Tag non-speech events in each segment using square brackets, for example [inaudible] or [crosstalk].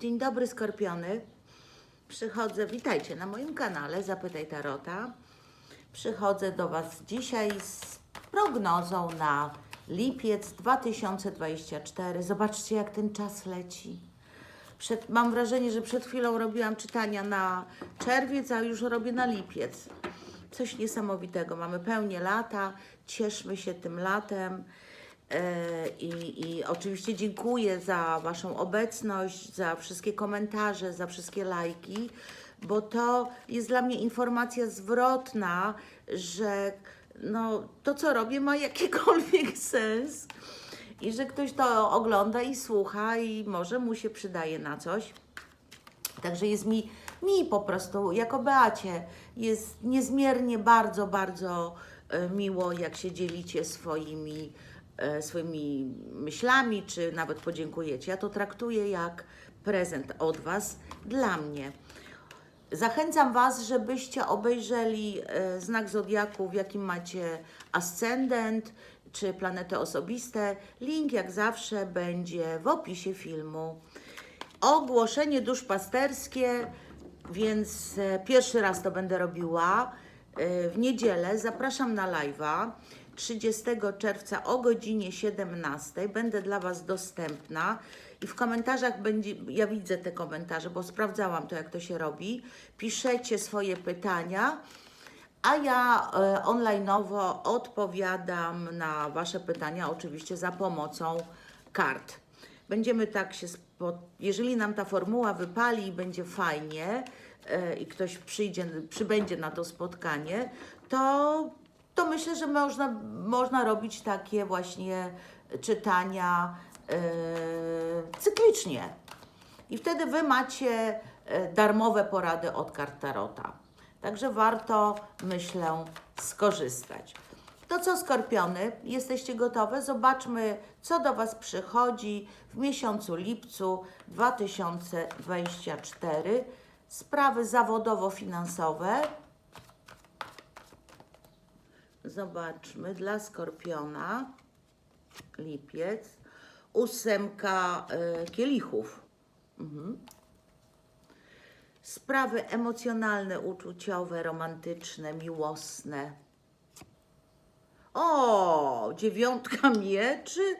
Dzień dobry, Skorpiony. Przychodzę, witajcie na moim kanale Zapytaj Tarota. Przychodzę do Was dzisiaj z prognozą na lipiec 2024. Zobaczcie, jak ten czas leci. Przed, mam wrażenie, że przed chwilą robiłam czytania na czerwiec, a już robię na lipiec. Coś niesamowitego. Mamy pełnię lata, cieszmy się tym latem. E, I, I oczywiście dziękuję za Waszą obecność, za wszystkie komentarze, za wszystkie lajki, bo to jest dla mnie informacja zwrotna, że no, to, co robię, ma jakikolwiek [laughs] sens i że ktoś to ogląda i słucha i może mu się przydaje na coś. Także jest mi, mi po prostu, jako Beacie, jest niezmiernie bardzo, bardzo e, miło, jak się dzielicie swoimi, swoimi myślami, czy nawet podziękujecie. Ja to traktuję jak prezent od Was dla mnie. Zachęcam Was, żebyście obejrzeli e, znak zodiaku, w jakim macie ascendent czy planety osobiste. Link, jak zawsze, będzie w opisie filmu ogłoszenie duszpasterskie, więc e, pierwszy raz to będę robiła e, w niedzielę. Zapraszam na live'a 30 czerwca o godzinie 17. Będę dla Was dostępna i w komentarzach będzie, ja widzę te komentarze, bo sprawdzałam to, jak to się robi. Piszecie swoje pytania. A ja e, online'owo odpowiadam na Wasze pytania, oczywiście za pomocą kart. Będziemy tak się, jeżeli nam ta formuła wypali i będzie fajnie e, i ktoś przyjdzie, przybędzie na to spotkanie, to, to myślę, że można, można robić takie właśnie czytania e, cyklicznie. I wtedy Wy macie e, darmowe porady od kart Tarota. Także warto, myślę, skorzystać. To co, Skorpiony, jesteście gotowe? Zobaczmy, co do Was przychodzi w miesiącu lipcu 2024. Sprawy zawodowo-finansowe. Zobaczmy dla Skorpiona. Lipiec. Ósemka y, kielichów. Sprawy emocjonalne, uczuciowe, romantyczne, miłosne. O, dziewiątka [laughs] mieczy.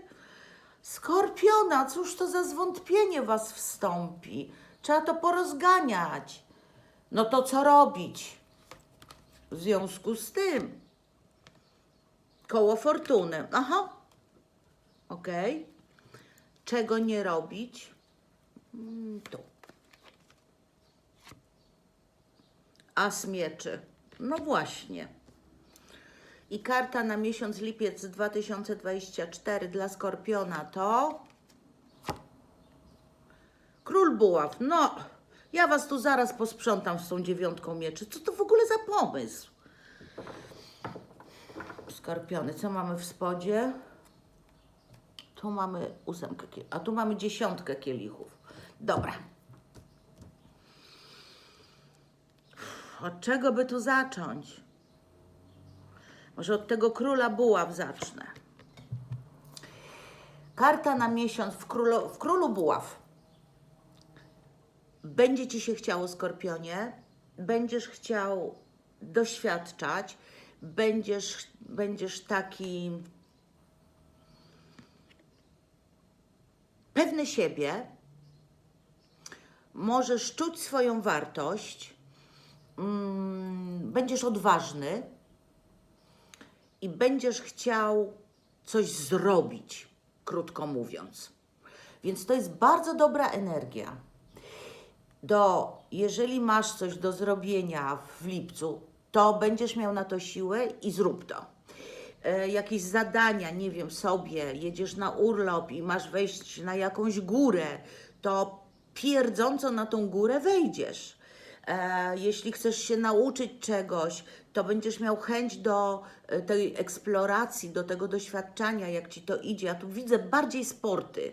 Skorpiona, cóż to za zwątpienie was wstąpi? Trzeba to porozganiać. No to co robić? W związku z tym. Koło fortuny. Aha. Okej. Czego nie robić? Mm, tu. As mieczy. No właśnie. I karta na miesiąc lipiec 2024 dla Skorpiona to Król Buław. No, ja was tu zaraz posprzątam z tą dziewiątką mieczy. Co to w ogóle za pomysł? Skorpiony, co mamy w spodzie? Tu mamy ósemkę, a tu mamy dziesiątkę kielichów. Dobra. Od czego by tu zacząć? Może od tego króla buław zacznę. Karta na miesiąc w w królu buław. Będzie ci się chciało, skorpionie, będziesz chciał doświadczać, będziesz, będziesz taki pewny siebie, możesz czuć swoją wartość, mm, będziesz odważny i będziesz chciał coś zrobić, krótko mówiąc. Więc to jest bardzo dobra energia. Do, jeżeli masz coś do zrobienia w lipcu, to będziesz miał na to siłę i zrób to. E, jakieś zadania, nie wiem, sobie, jedziesz na urlop i masz wejść na jakąś górę, to pierdząco na tą górę wejdziesz. E, jeśli chcesz się nauczyć czegoś, to będziesz miał chęć do e, tej eksploracji, do tego doświadczania, jak ci to idzie. Ja tu widzę bardziej sporty.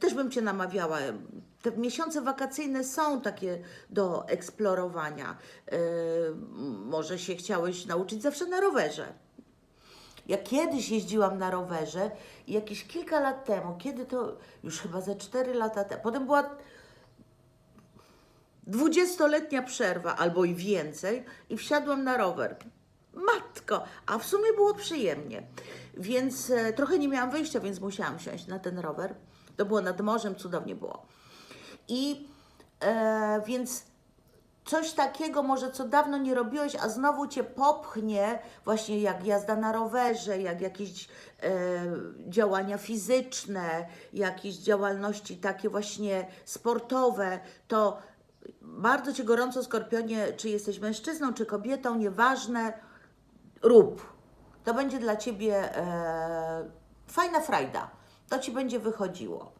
Też bym Cię namawiała. Te miesiące wakacyjne są takie do eksplorowania. E, Może się chciałeś nauczyć zawsze na rowerze. Ja kiedyś jeździłam na rowerze i jakieś kilka lat temu, kiedy to już chyba ze 4 lata temu, potem była dwudziestoletnia przerwa albo i więcej i wsiadłam na rower. Matko, a w sumie było przyjemnie. Więc e, trochę nie miałam wyjścia, więc musiałam wsiąść na ten rower. To było nad morzem, cudownie było. I e, więc coś takiego może, co dawno nie robiłeś, a znowu Cię popchnie, właśnie jak jazda na rowerze, jak jakieś e, działania fizyczne, jakieś działalności takie właśnie sportowe, to bardzo Cię gorąco, Skorpionie, czy jesteś mężczyzną, czy kobietą, nieważne, rób. To będzie dla Ciebie e, fajna frajda. To Ci będzie wychodziło.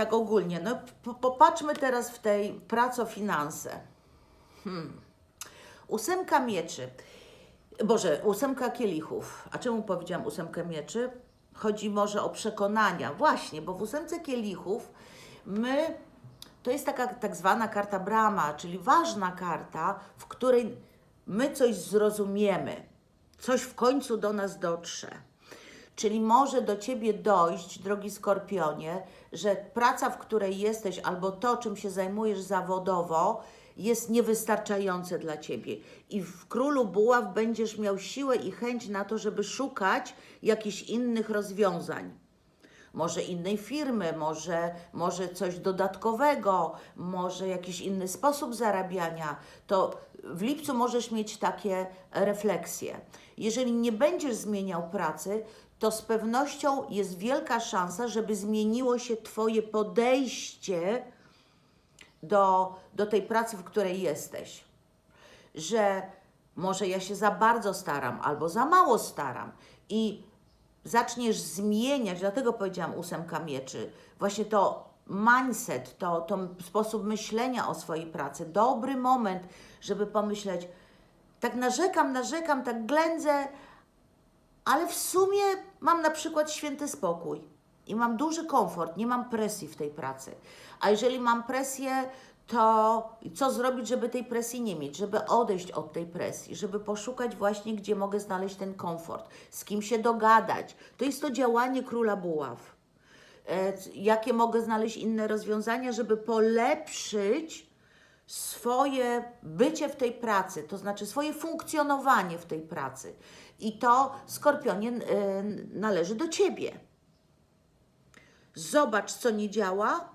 Tak ogólnie. No, po- popatrzmy teraz w tej pracy o finanse. Ósemka mieczy. Boże, ósemka kielichów. A czemu powiedziałam ósemkę mieczy? Chodzi może o przekonania. Właśnie, bo w ósemce kielichów my, to jest taka tak zwana karta brama, czyli ważna karta, w której my coś zrozumiemy, coś w końcu do nas dotrze. Czyli może do ciebie dojść, drogi skorpionie, że praca, w której jesteś, albo to, czym się zajmujesz zawodowo, jest niewystarczające dla ciebie. I w królu buław będziesz miał siłę i chęć na to, żeby szukać jakichś innych rozwiązań może innej firmy, może, może coś dodatkowego, może jakiś inny sposób zarabiania, to w lipcu możesz mieć takie refleksje. Jeżeli nie będziesz zmieniał pracy, to z pewnością jest wielka szansa, żeby zmieniło się Twoje podejście do, do tej pracy, w której jesteś. Że może ja się za bardzo staram albo za mało staram i zaczniesz zmieniać, dlatego powiedziałam ósemka mieczy, właśnie to mindset, to, to sposób myślenia o swojej pracy, dobry moment, żeby pomyśleć, tak narzekam, narzekam, tak ględzę, ale w sumie mam na przykład święty spokój i mam duży komfort, nie mam presji w tej pracy. A jeżeli mam presję, to co zrobić, żeby tej presji nie mieć, żeby odejść od tej presji, żeby poszukać właśnie, gdzie mogę znaleźć ten komfort, z kim się dogadać. To jest to działanie króla buław. E, jakie mogę znaleźć inne rozwiązania, żeby polepszyć swoje bycie w tej pracy, to znaczy swoje funkcjonowanie w tej pracy. I to, Skorpionie, y, należy do Ciebie. Zobacz, co nie działa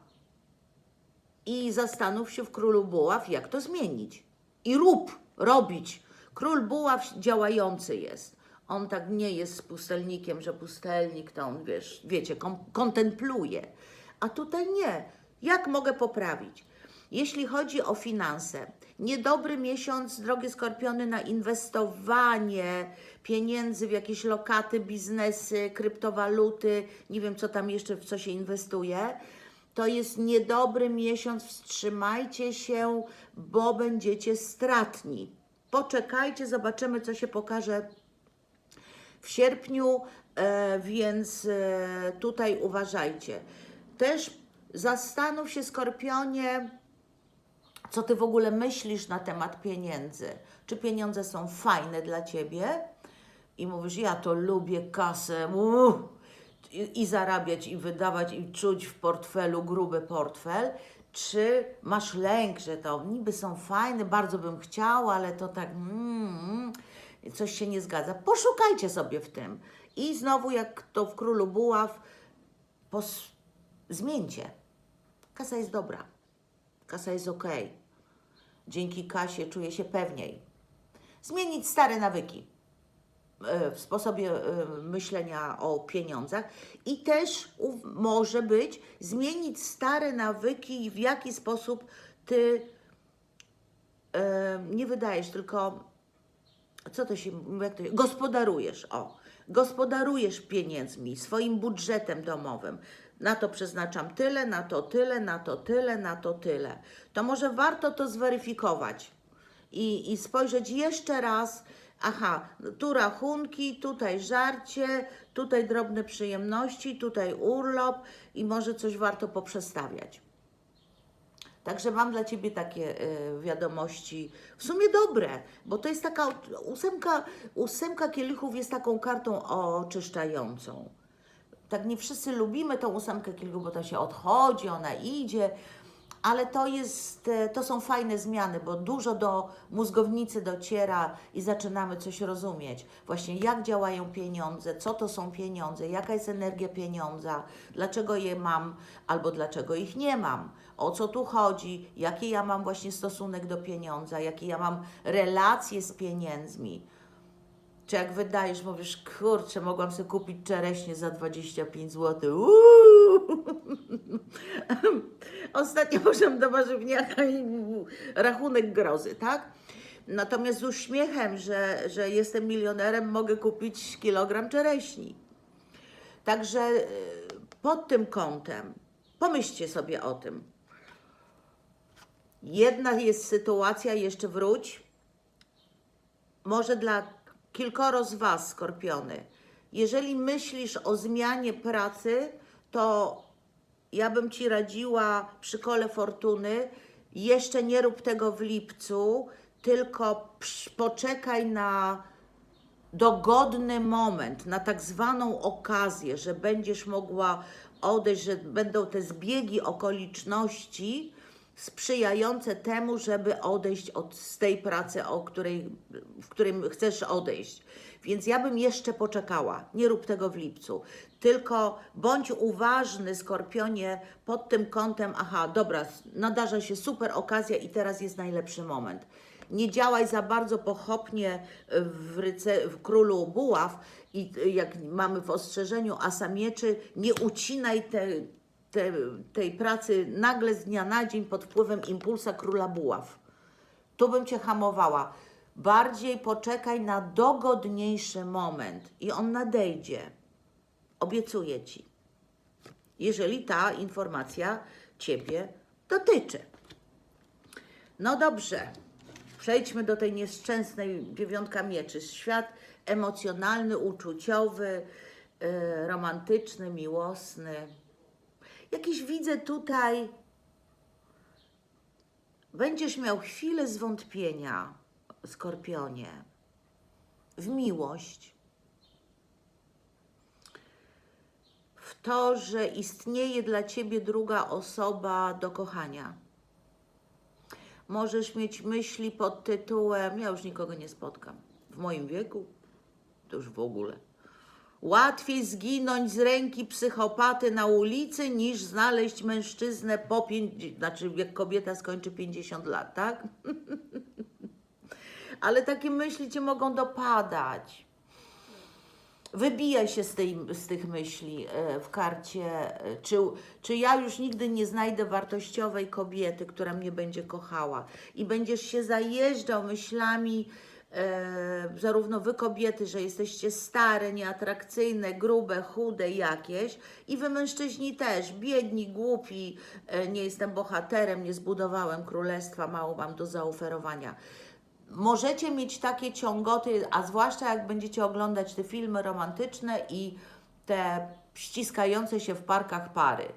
i zastanów się w Królu Buław, jak to zmienić. I rób, robić. Król Buław działający jest. On tak nie jest pustelnikiem, że pustelnik to on, wiesz, wiecie, kontempluje. A tutaj nie. Jak mogę poprawić? Jeśli chodzi o finanse, niedobry miesiąc, drogie skorpiony, na inwestowanie pieniędzy w jakieś lokaty, biznesy, kryptowaluty, nie wiem co tam jeszcze, w co się inwestuje. To jest niedobry miesiąc, wstrzymajcie się, bo będziecie stratni. Poczekajcie, zobaczymy, co się pokaże w sierpniu, e, więc e, tutaj uważajcie. Też zastanów się, Skorpionie, co ty w ogóle myślisz na temat pieniędzy. Czy pieniądze są fajne dla ciebie? I mówisz, ja to lubię kasę, i, i zarabiać, i wydawać, i czuć w portfelu gruby portfel. Czy masz lęk, że to niby są fajne, bardzo bym chciała, ale to tak mm, coś się nie zgadza. Poszukajcie sobie w tym. I znowu, jak to w Królu Buław, zmieńcie. Kasa jest dobra. Kasa jest ok. Dzięki kasie czuję się pewniej. Zmienić stare nawyki e, w sposobie e, myślenia o pieniądzach i też może być zmienić stare nawyki, w jaki sposób ty e, nie wydajesz, tylko co to się, jak to się, gospodarujesz, o, gospodarujesz pieniędzmi, swoim budżetem domowym. Na to przeznaczam tyle, na to tyle, na to tyle, na to tyle. To może warto to zweryfikować i, i spojrzeć jeszcze raz, aha, tu rachunki, tutaj żarcie, tutaj drobne przyjemności, tutaj urlop i może coś warto poprzestawiać. Także mam dla Ciebie takie e, wiadomości, w sumie dobre, bo to jest taka ósemka, ósemka kielichów jest taką kartą oczyszczającą. Tak nie wszyscy lubimy tą ósemkę kielichów, bo to się odchodzi, ona idzie, ale to jest, e, to są fajne zmiany, bo dużo do mózgownicy dociera i zaczynamy coś rozumieć. Właśnie jak działają pieniądze, co to są pieniądze, jaka jest energia pieniądza, dlaczego je mam albo dlaczego ich nie mam, o co tu chodzi, jaki ja mam właśnie stosunek do pieniądza, jakie ja mam relacje z pieniędzmi. Czy jak wydajesz, mówisz, kurczę, mogłam sobie kupić czereśnie za 25 zł. Uuu! Ostatnio poszłam do warzywniaka i rachunek grozy, tak? Natomiast z uśmiechem, że, że jestem milionerem, mogę kupić kilogram czereśni. Także y, pod tym kątem pomyślcie sobie o tym. Jedna jest sytuacja, jeszcze wróć, może dla kilkoro z Was, skorpiony, jeżeli myślisz o zmianie pracy, to ja bym Ci radziła przy kole fortuny, jeszcze nie rób tego w lipcu, tylko poczekaj na dogodny moment, na tak zwaną okazję, że będziesz mogła odejść, że będą te zbiegi okoliczności sprzyjające temu, żeby odejść od, z tej pracy, o której, w którym chcesz odejść. Więc ja bym jeszcze poczekała. Nie rób tego w lipcu. Tylko bądź uważny, skorpionie, pod tym kątem, aha, dobra, nadarza się super okazja i teraz jest najlepszy moment. Nie działaj za bardzo pochopnie w, ryce, w królu buław i jak mamy w ostrzeżeniu asa mieczy, nie ucinaj te, te, tej pracy nagle z dnia na dzień pod wpływem impulsa króla buław. Tu bym Cię hamowała. Bardziej poczekaj na dogodniejszy moment i on nadejdzie. Obiecuję Ci. Jeżeli ta informacja Ciebie dotyczy. No dobrze, przejdźmy do tej nieszczęsnej dziewiątka mieczy. Świat emocjonalny, uczuciowy, yy, romantyczny, miłosny. Jakiś widzę tutaj, będziesz miał chwilę zwątpienia, skorpionie, w miłość. W to, że istnieje dla ciebie druga osoba do kochania. Możesz mieć myśli pod tytułem: Ja już nikogo nie spotkam. W moim wieku to już w ogóle. Łatwiej zginąć z ręki psychopaty na ulicy, niż znaleźć mężczyznę po pięć, znaczy jak kobieta skończy 50 lat, tak? [laughs] Ale takie myśli cię mogą dopadać. Wybijaj się z, tej, z tych myśli e, w karcie, e, czy, czy ja już nigdy nie znajdę wartościowej kobiety, która mnie będzie kochała. I będziesz się zajeżdżał myślami, zarówno wy kobiety, że jesteście stare, nieatrakcyjne, grube, chude jakieś, i wy mężczyźni też, biedni, głupi, e, nie jestem bohaterem, nie zbudowałem królestwa, mało mam do zaoferowania możecie mieć takie ciągoty, a zwłaszcza jak będziecie oglądać te filmy romantyczne i te ściskające się w parkach pary.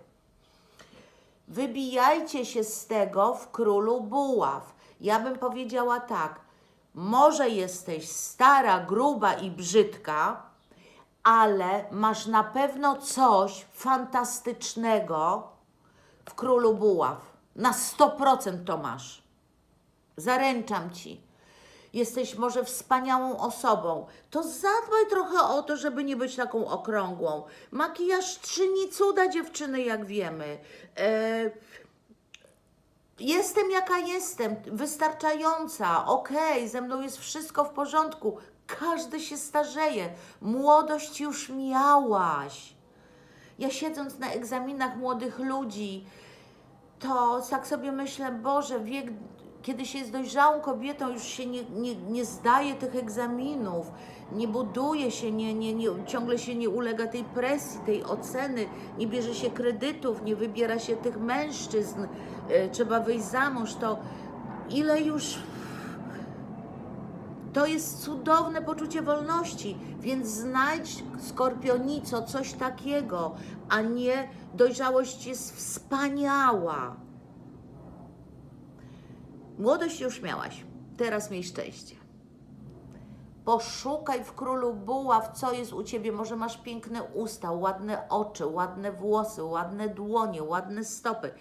Wybijajcie się z tego w królu buław. Ja bym powiedziała tak. Może jesteś stara, gruba i brzydka, ale masz na pewno coś fantastycznego w królu buław. Na 100% to masz. Zaręczam ci. Jesteś może wspaniałą osobą. To zadbaj trochę o to, żeby nie być taką okrągłą. Makijaż czyni cuda dziewczyny, jak wiemy. E, Jestem jaka jestem, wystarczająca, okej, ze mną jest wszystko w porządku. Każdy się starzeje. Młodość już miałaś. Ja siedząc na egzaminach młodych ludzi, to tak sobie myślę, Boże, wiek, kiedy się jest dojrzałą kobietą, już się nie, nie, nie zdaje tych egzaminów, nie buduje się, nie, nie, nie, ciągle się nie ulega tej presji, tej oceny, nie bierze się kredytów, nie wybiera się tych mężczyzn, e, trzeba wyjść za mąż, to ile już to jest cudowne poczucie wolności, więc znajdź skorpionico coś takiego, a nie dojrzałość jest wspaniała. Młodość już miałaś, teraz miej szczęście. Poszukaj w królu buław, co jest u ciebie. Może masz piękne usta, ładne oczy, ładne włosy, ładne dłonie, ładne stopy,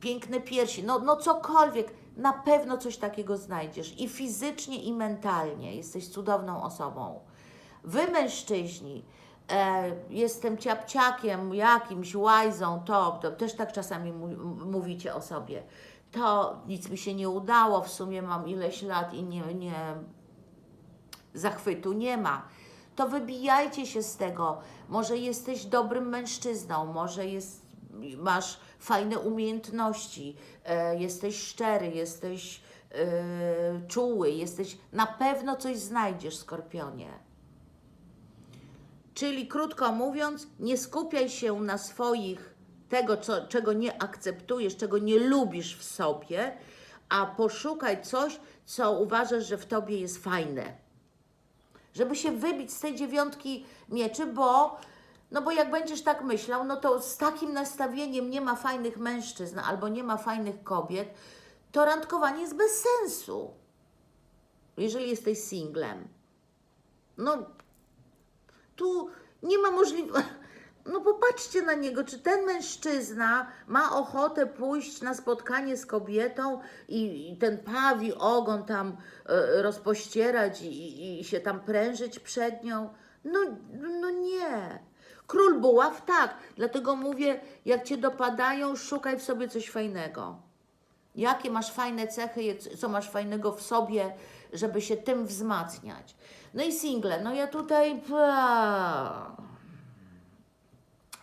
piękne piersi, no, no cokolwiek. Na pewno coś takiego znajdziesz i fizycznie, i mentalnie. Jesteś cudowną osobą. Wy, mężczyźni, e, jestem ciapciakiem, jakimś łajzą, to, to też tak czasami mówicie o sobie. To nic mi się nie udało, w sumie mam ileś lat i nie, nie, zachwytu nie ma. To wybijajcie się z tego. Może jesteś dobrym mężczyzną, może jest, masz fajne umiejętności, e, jesteś szczery, jesteś e, czuły, jesteś. Na pewno coś znajdziesz, skorpionie. Czyli krótko mówiąc, nie skupiaj się na swoich, tego, co, czego nie akceptujesz, czego nie lubisz w sobie, a poszukaj coś, co uważasz, że w tobie jest fajne żeby się wybić z tej dziewiątki mieczy, bo, no bo jak będziesz tak myślał, no to z takim nastawieniem nie ma fajnych mężczyzn albo nie ma fajnych kobiet, to randkowanie jest bez sensu, jeżeli jesteś singlem. No, tu nie ma możliwości. No popatrzcie na niego, czy ten mężczyzna ma ochotę pójść na spotkanie z kobietą i, i ten pawi ogon tam e, rozpościerać i, i, się tam prężyć przed nią? No, no nie. Król buław tak, dlatego mówię, jak cię dopadają, szukaj w sobie coś fajnego. Jakie masz fajne cechy, co masz fajnego w sobie, żeby się tym wzmacniać. No i single, no ja tutaj. pa,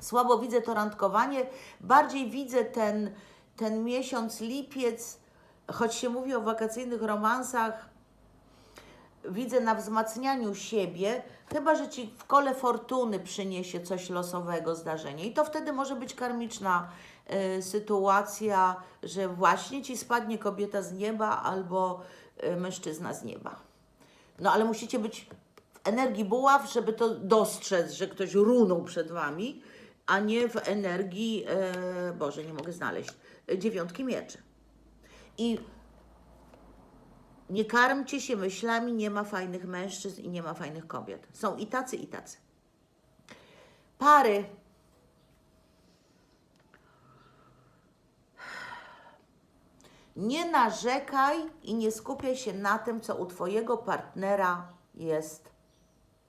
Słabo widzę to randkowanie, bardziej widzę ten, ten miesiąc lipiec, choć się mówi o wakacyjnych romansach, widzę na wzmacnianiu siebie, chyba że ci w kole fortuny przyniesie coś losowego zdarzenie. I to wtedy może być karmiczna y, sytuacja, że właśnie ci spadnie kobieta z nieba albo y, mężczyzna z nieba. No ale musicie być w energii buław, żeby to dostrzec, że ktoś runął przed wami, a nie w energii, e, Boże, nie mogę znaleźć, dziewiątki mieczy. I nie karmcie się myślami, nie ma fajnych mężczyzn i nie ma fajnych kobiet. Są i tacy, i tacy. Pary. Nie narzekaj i nie skupiaj się na tym, co u Twojego partnera jest.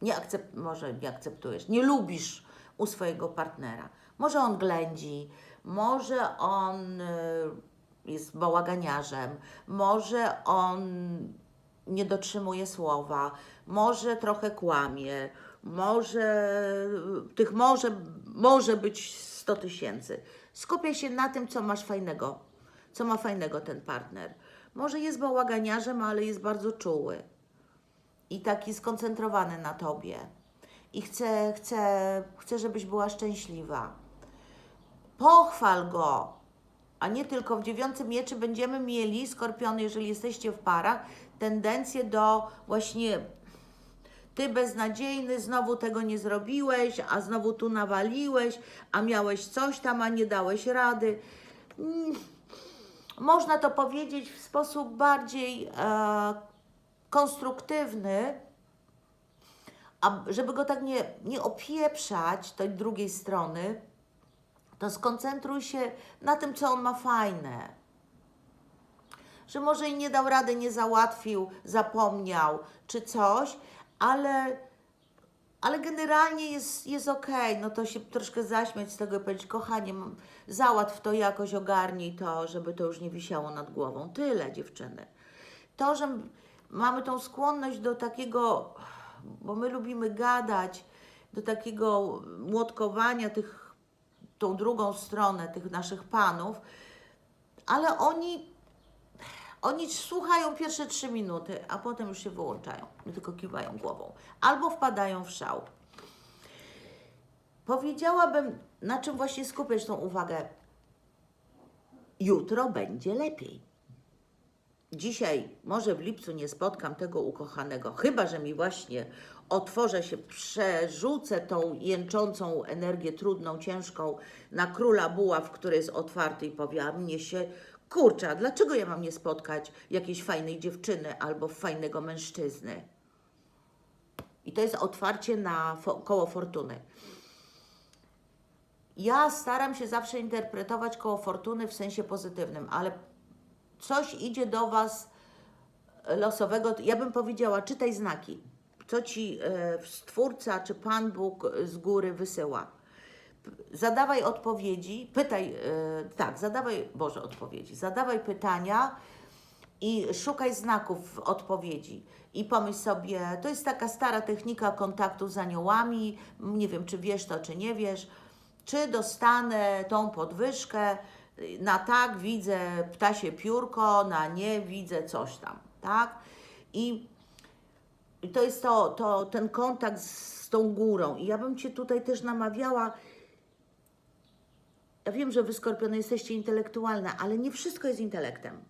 Nie akcept, może nie akceptujesz, nie lubisz u swojego partnera. Może on ględzi, może on y, jest bałaganiarzem, może on nie dotrzymuje słowa, może trochę kłamie, może tych może, może być 100 tysięcy. Skupiaj się na tym, co masz fajnego, co ma fajnego ten partner. Może jest bałaganiarzem, ale jest bardzo czuły i taki skoncentrowany na tobie. I chcę, chcę, chcę, żebyś była szczęśliwa. Pochwal go, a nie tylko w dziewiątym mieczy będziemy mieli, skorpiony, jeżeli jesteście w parach, tendencję do właśnie ty beznadziejny, znowu tego nie zrobiłeś, a znowu tu nawaliłeś, a miałeś coś tam, a nie dałeś rady. Mm, Można to powiedzieć w sposób bardziej e, konstruktywny, a żeby go tak nie, nie opieprzać tej drugiej strony, to skoncentruj się na tym, co on ma fajne. Że może i nie dał rady, nie załatwił, zapomniał czy coś, ale, ale generalnie jest, jest okej. No to się troszkę zaśmiać z tego i powiedzieć, kochanie, załatw to jakoś, ogarnij to, żeby to już nie wisiało nad głową. Tyle, dziewczyny. To, że mamy tą skłonność do takiego, bo my lubimy gadać, do takiego młotkowania tych, tą drugą stronę, tych naszych panów, ale oni, oni słuchają pierwsze trzy minuty, a potem już się wyłączają tylko kiwają głową. Albo wpadają w szał. Powiedziałabym, na czym właśnie skupiać tą uwagę. Jutro będzie lepiej. Dzisiaj, może w lipcu nie spotkam tego ukochanego, chyba że mi właśnie otworzę się, przerzucę tą jęczącą energię trudną, ciężką na króla buław, który jest otwarty i powie, a mnie się Kurczę, a dlaczego ja mam nie spotkać jakiejś fajnej dziewczyny albo fajnego mężczyzny? I to jest otwarcie na fo- koło fortuny. Ja staram się zawsze interpretować koło fortuny w sensie pozytywnym, ale coś idzie do Was losowego. Ja bym powiedziała, czytaj znaki. Co Ci e, Stwórca czy Pan Bóg z góry wysyła. Zadawaj odpowiedzi, pytaj, e, tak, zadawaj, Boże, odpowiedzi, zadawaj pytania i szukaj znaków w odpowiedzi. I pomyśl sobie, to jest taka stara technika kontaktu z aniołami, nie wiem, czy wiesz to, czy nie wiesz, czy dostanę tą podwyżkę, na tak widzę ptasie piórko, na nie widzę coś tam, tak? I to jest to, to, ten kontakt z, z tą górą. I ja bym Cię tutaj też namawiała. Ja wiem, że Wy, Skorpiony, jesteście intelektualne, ale nie wszystko jest intelektem.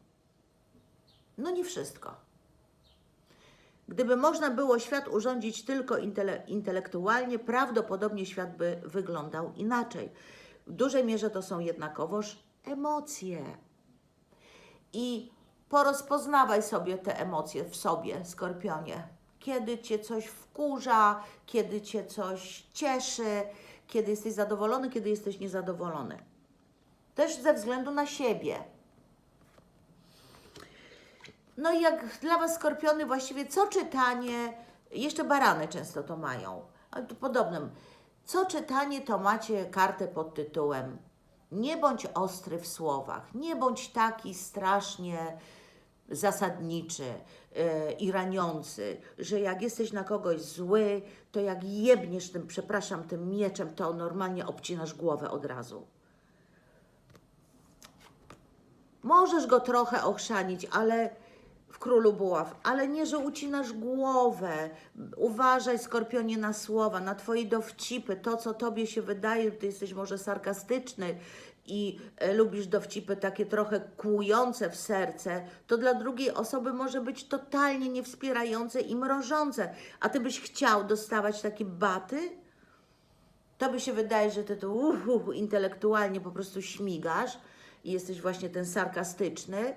No nie wszystko. Gdyby można było świat urządzić tylko intele intelektualnie, prawdopodobnie świat by wyglądał inaczej. W dużej mierze to są jednakowoż emocje. I porozpoznawaj sobie te emocje w sobie, skorpionie. Kiedy cię coś wkurza, kiedy cię coś cieszy, kiedy jesteś zadowolony, kiedy jesteś niezadowolony. Też ze względu na siebie. No i jak dla Was skorpiony właściwie co czytanie, jeszcze barany często to mają, ale to podobnym. Co czytanie to macie kartę pod tytułem Nie bądź ostry w słowach, nie bądź taki strasznie zasadniczy yy, i raniący, że jak jesteś na kogoś zły, to jak jebniesz tym, przepraszam, tym mieczem, to normalnie obcinasz głowę od razu. Możesz go trochę ochrzanić, ale królu buław, ale nie, że ucinasz głowę. Uważaj, skorpionie, na słowa, na twoje dowcipy, to, co tobie się wydaje, ty jesteś może sarkastyczny i e, lubisz dowcipy takie trochę kłujące w serce, to dla drugiej osoby może być totalnie niewspierające i mrożące. A ty byś chciał dostawać takie baty? Tobie się wydaje, że ty to uh, uh, intelektualnie po prostu śmigasz i jesteś właśnie ten sarkastyczny,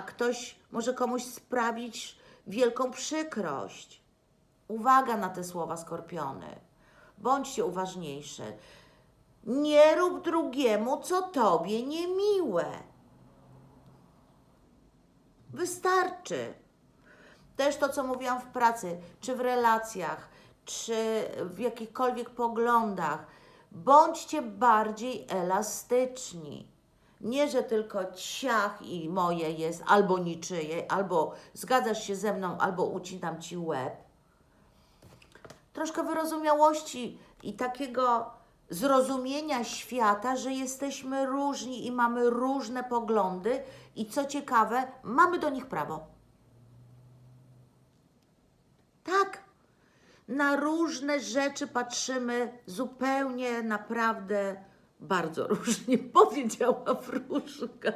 a ktoś może komuś sprawić wielką przykrość. Uwaga na te słowa skorpiony. Bądźcie uważniejszy. Nie rób drugiemu, co tobie niemiłe. Wystarczy. Też to, co mówiłam w pracy, czy w relacjach, czy w jakichkolwiek poglądach. Bądźcie bardziej elastyczni. Nie, że tylko ciach i moje jest, albo niczyje, albo zgadzasz się ze mną, albo ucinam ci łeb. Troszkę wyrozumiałości i takiego zrozumienia świata, że jesteśmy różni i mamy różne poglądy, i co ciekawe, mamy do nich prawo. Tak. Na różne rzeczy patrzymy zupełnie, naprawdę bardzo różnie, [laughs] powiedziała wróżka.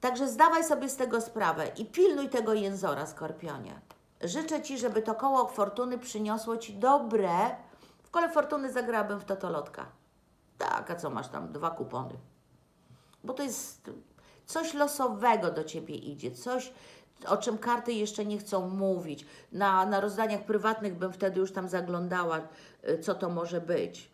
Także zdawaj sobie z tego sprawę i pilnuj tego jęzora, skorpionie. Życzę Ci, żeby to koło fortuny przyniosło Ci dobre. W kole fortuny zagrałabym w totolotka. Tak, a co masz tam? Dwa kupony bo to jest coś losowego do ciebie idzie, coś, o czym karty jeszcze nie chcą mówić. Na, na rozdaniach prywatnych bym wtedy już tam zaglądała, y, co to może być.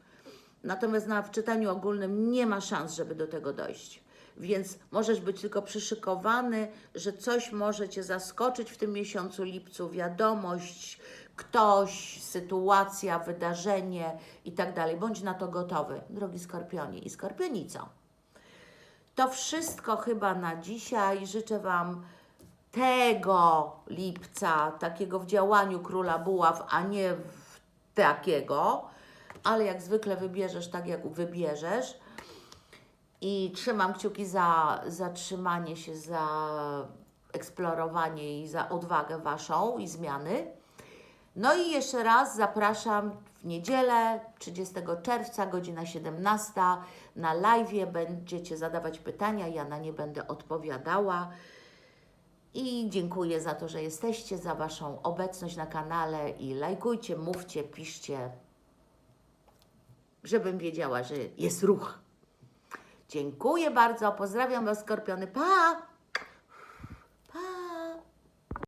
Natomiast na w czytaniu ogólnym nie ma szans, żeby do tego dojść. Więc możesz być tylko przyszykowany, że coś może Cię zaskoczyć w tym miesiącu lipcu, wiadomość, ktoś, sytuacja, wydarzenie i tak dalej. Bądź na to gotowy, drogi skorpionie i skorpionico. To wszystko chyba na dzisiaj. Życzę Wam tego lipca, takiego w działaniu króla buław, a nie takiego, ale jak zwykle wybierzesz tak, jak wybierzesz. I trzymam kciuki za zatrzymanie się, za eksplorowanie i za odwagę Waszą i zmiany. No i jeszcze raz zapraszam w niedzielę 30 czerwca, godzina 17 na live. Będziecie zadawać pytania, ja na nie będę odpowiadała. I dziękuję za to, że jesteście, za Waszą obecność na kanale i lajkujcie, mówcie, piszcie, żebym wiedziała, że jest ruch. Dziękuję bardzo, pozdrawiam Was, skorpiony. Pa!